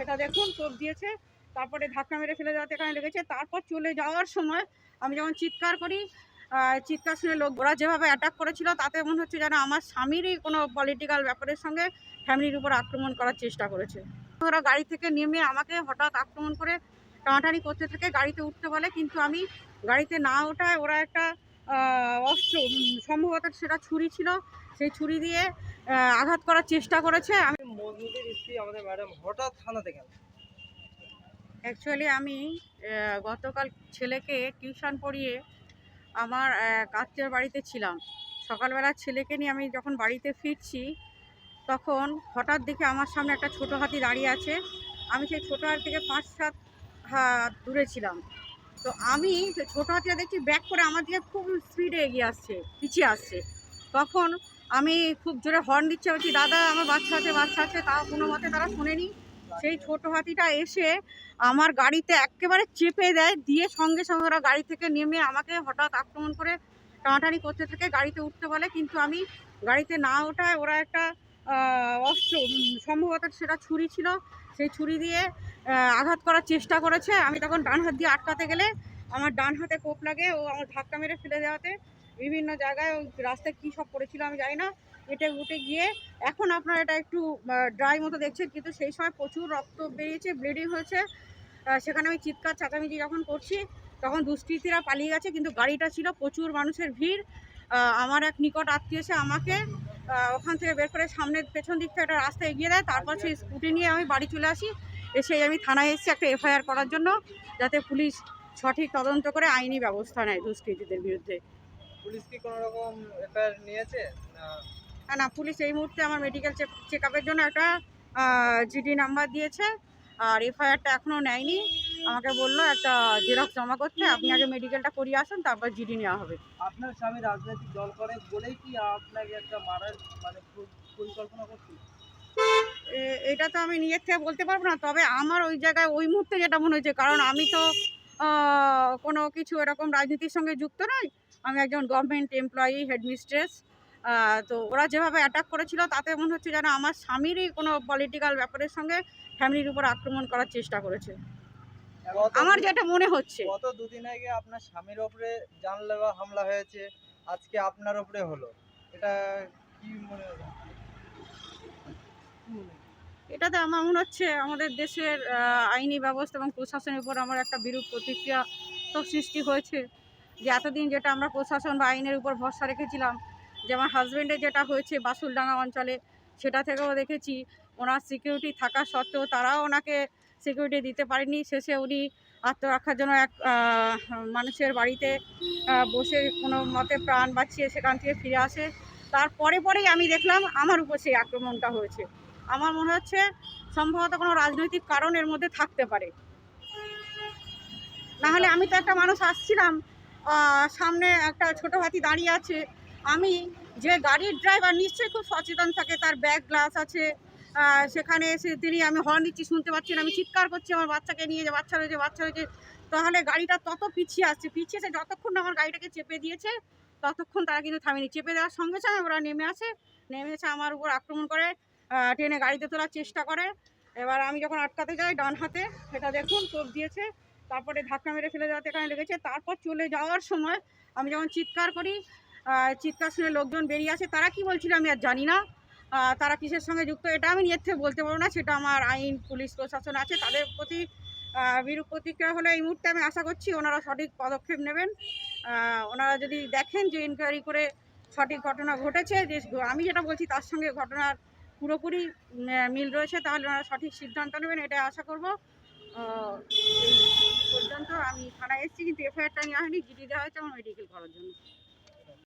সেটা দেখুন কোপ দিয়েছে, তারপরে ধাক্কা মেরে ফেলে দেওয়াতে এখানে লেগেছে। তারপর চলে যাওয়ার সময় আমি যখন চিৎকার করি চিৎকার শুনে লোক, ওরা যেভাবে অ্যাটাক করেছিল, তাতে মনে হচ্ছে যেন আমার স্বামীরই কোনো পলিটিক্যাল ব্যাপারের সঙ্গে ফ্যামিলির উপর আক্রমণ করার চেষ্টা করেছে। ওরা গাড়ি থেকে নেমে আমাকে হঠাৎ আক্রমণ করে টানাটানি করতে থাকে, গাড়িতে উঠতে বলে, কিন্তু আমি গাড়িতে না ওঠায় ওরা একটা অস্ত্র সম্ভবত সেটা ছুরি ছিল। সেই ছুরি দিয়ে আঘাত করার চেষ্টা করেছে। আমি মজুদের স্ত্রী আমাদের ম্যাডাম হঠাৎ থানাতে গেল। অ্যাকচুয়ালি আমি গতকাল ছেলেকে টিউশন পড়িয়ে আমার এক বাড়িতে ছিলাম। সকালবেলা ছেলেকে নিয়ে আমি যখন বাড়িতে ফিরছি তখন হঠাৎ দেখে আমার সামনে একটা ছোটো হাতি দাঁড়িয়ে আছে। আমি সেই ছোটো হাতি থেকে পাঁচ সাত হাত দূরে ছিলাম। তো আমি ছোটো হাতিটা দেখছি ব্যাক করে আমার দিকে খুব স্পিডে এগিয়ে আসছে, পিছিয়ে আসছে। তখন আমি খুব জোরে হর্ন দিচ্ছে, বলছি, দাদা, আমার বাচ্চা আছে বাচ্চা আছে। তাও কোনো মতে তারা শোনেনি। সেই ছোটো হাতিটা এসে আমার গাড়িতে একেবারে চেপে দেয়, দিয়ে সঙ্গে সঙ্গে ওরা গাড়ি থেকে নেমে আমাকে হঠাৎ আক্রমণ করে টানাটানি করতে থাকে, গাড়িতে উঠতে বলে। কিন্তু আমি গাড়িতে না ওঠায় ওরা একটা অস্ত্র সম্ভবত সেটা ছুরি ছিল। সেই ছুরি দিয়ে আঘাত করার চেষ্টা করেছে। আমি তখন ডান হাত দিয়ে আটকাতে গেলে আমার ডান হাতে কোপ লাগে ও আমার ধাক্কা মেরে ফেলে দেওয়াতে। বিভিন্ন জায়গায় রাস্তায় কী সব পড়েছিল আমি জানি না। এটে উঠে গিয়ে এখন আপনারা এটা একটু ড্রাই মতো দেখছেন। কিন্তু সেই সময় প্রচুর রক্ত বেরিয়েছে ব্লিডিং হয়েছে। সেখানে আমি চিৎকার, চাচামেচি যখন করছি, তখন দুষ্কৃতীরা পালিয়ে গেছে। কিন্তু গাড়িটা ছিল প্রচুর মানুষের ভিড়। আমার এক নিকট আত্মীয় এসে আমাকে ওখান থেকে বের করে সামনের পেছন দিক থেকে একটা রাস্তা এগিয়ে দেয় তারপর সেই স্কুটি নিয়ে আমি বাড়ি চলে আসি। এসে আমি থানায় এসেছি একটা এফআইআর করার জন্য যাতে পুলিশ সঠিক তদন্ত করে আইনি ব্যবস্থা নেয় দুষ্কৃতীদের বিরুদ্ধে। পুলিশ কি কোনো রকম এফআইআর নিয়েছে? না। না না পুলিশ এই মুহূর্তে আমার মেডিকেল চেক আপের জন্য একটা জিডি নাম্বার দিয়েছে আর এফআইআরটা এখনও নেয়নি। আমাকে বলল একটা জেরক্স জমা করতে আপনি আগে মেডিকেলটা করিয়ে আসুন তারপর জিডি নেওয়া হবে। আপনার স্বামী রাজনৈতিক দল করে বলেই কি আপনাকে একটা মারার মানে পরিকল্পনা করছিল এটা তো আমি নিজের থেকে বলতে পারব না তবে আমার ওই জায়গায় ওই মুহূর্তে যেটা মনে হয়েছে কারণ আমি তো কোনো কিছু এরকম রাজনীতির সঙ্গে যুক্ত নই। আমি একজন গভর্নমেন্ট এমপ্লয়ি হেডমিস্ট্রেস তো ওরা যেভাবে অ্যাটাক করেছিল তাতে মনে হচ্ছে যেন আমার স্বামীরই কোনো পলিটিক্যাল ব্যাপারের সঙ্গে ফ্যামিলির উপর আক্রমণ করার চেষ্টা করেছে। আমার যেটা মনে হচ্ছে। গত দুদিন আগে আপনার স্বামীর ওপরে জানলেবা হামলা হয়েছে আজকে আপনার ওপরে হলো। এটা কি মনে হলো? এটাতে আমার মনে হচ্ছে আমাদের দেশের আইনি ব্যবস্থা এবং প্রশাসনের উপর আমার একটা বিরূপ প্রতিক্রিয়া তো সৃষ্টি হয়েছে। যে এতদিন যেটা আমরা প্রশাসন বা আইনের উপর ভরসা রেখেছিলাম যে আমার হাজব্যান্ডের যেটা হয়েছে বাসুলডাঙ্গা অঞ্চলে সেটা থেকেও দেখেছি। ওনার সিকিউরিটি থাকা সত্ত্বেও তারাও ওনাকে সিকিউরিটি দিতে পারেনি। শেষে উনি আত্মরক্ষার জন্য এক মানুষের বাড়িতে বসে কোনো মতে প্রাণ বাঁচিয়ে সেখান থেকে ফিরে আসে। তারপরে পরেই আমি দেখলাম আমার উপর সেই আক্রমণটা হয়েছে। আমার মনে হচ্ছে সম্ভবত কোনো রাজনৈতিক কারণ এর মধ্যে থাকতে পারে। না হলে আমি তো একটা মানুষ আসছিলাম সামনে একটা ছোট হাতি দাঁড়িয়ে আছে। আমি যে গাড়ির ড্রাইভার নিশ্চয়ই খুব সচেতন থাকে, তার ব্যাগ গ্লাস আছে সেখানে এসে তিনি আমি হর্ন দিচ্ছি, শুনতে পাচ্ছি না, আমি চিৎকার করছি আমার বাচ্চাকে নিয়ে, যে বাচ্চা রয়েছে বাচ্চা রয়েছে। তাহলে গাড়িটা তত পিছিয়ে আসছে, পিছিয়ে এসে যতক্ষণ আমার গাড়িটাকে চেপে দিয়েছে, ততক্ষণ তারা কিন্তু থামেনি। চেপে দেওয়ার সঙ্গে সঙ্গে ওরা নেমে আসে, নেমে এসে আমার উপর আক্রমণ করে টেনে গাড়িতে তোলার চেষ্টা করে। এবার আমি যখন আটকাতে যাই ডান হাতে, সেটা দেখুন কোপ দিয়েছে, তারপরে ধাক্কা মেরে ফেলে দেওয়াতে এখানে লেগেছে। তারপর চলে যাওয়ার সময় আমি যখন চিৎকার করি চিৎকার শুনে লোকজন বেরিয়ে আসে, তারা কি বলছিল আমি আর জানি না। তারা কিসের সঙ্গে যুক্ত এটা আমি নিজের থেকে বলতে পারব না, সেটা আমার আইন, পুলিশ, প্রশাসন আছে, তাদের প্রতি বিরূপ প্রতিক্রিয়া হলে এই মুহূর্তে আমি আশা করছি ওনারা সঠিক পদক্ষেপ নেবেন। ওনারা যদি দেখেন যে ইনকোয়ারি করে সঠিক ঘটনা ঘটেছে, যে আমি যেটা বলছি তার সঙ্গে ঘটনার পুরোপুরি মিল রয়েছে, তাহলে ওনারা সঠিক সিদ্ধান্ত নেবেন এটা আশা করব। পর্যন্ত আমি থানায় এসেছি, কিন্তু এফআইআরটা নেওয়া হয়নি জিডি দেওয়া হয়েছে, আমার মেডিকেল করার জন্য।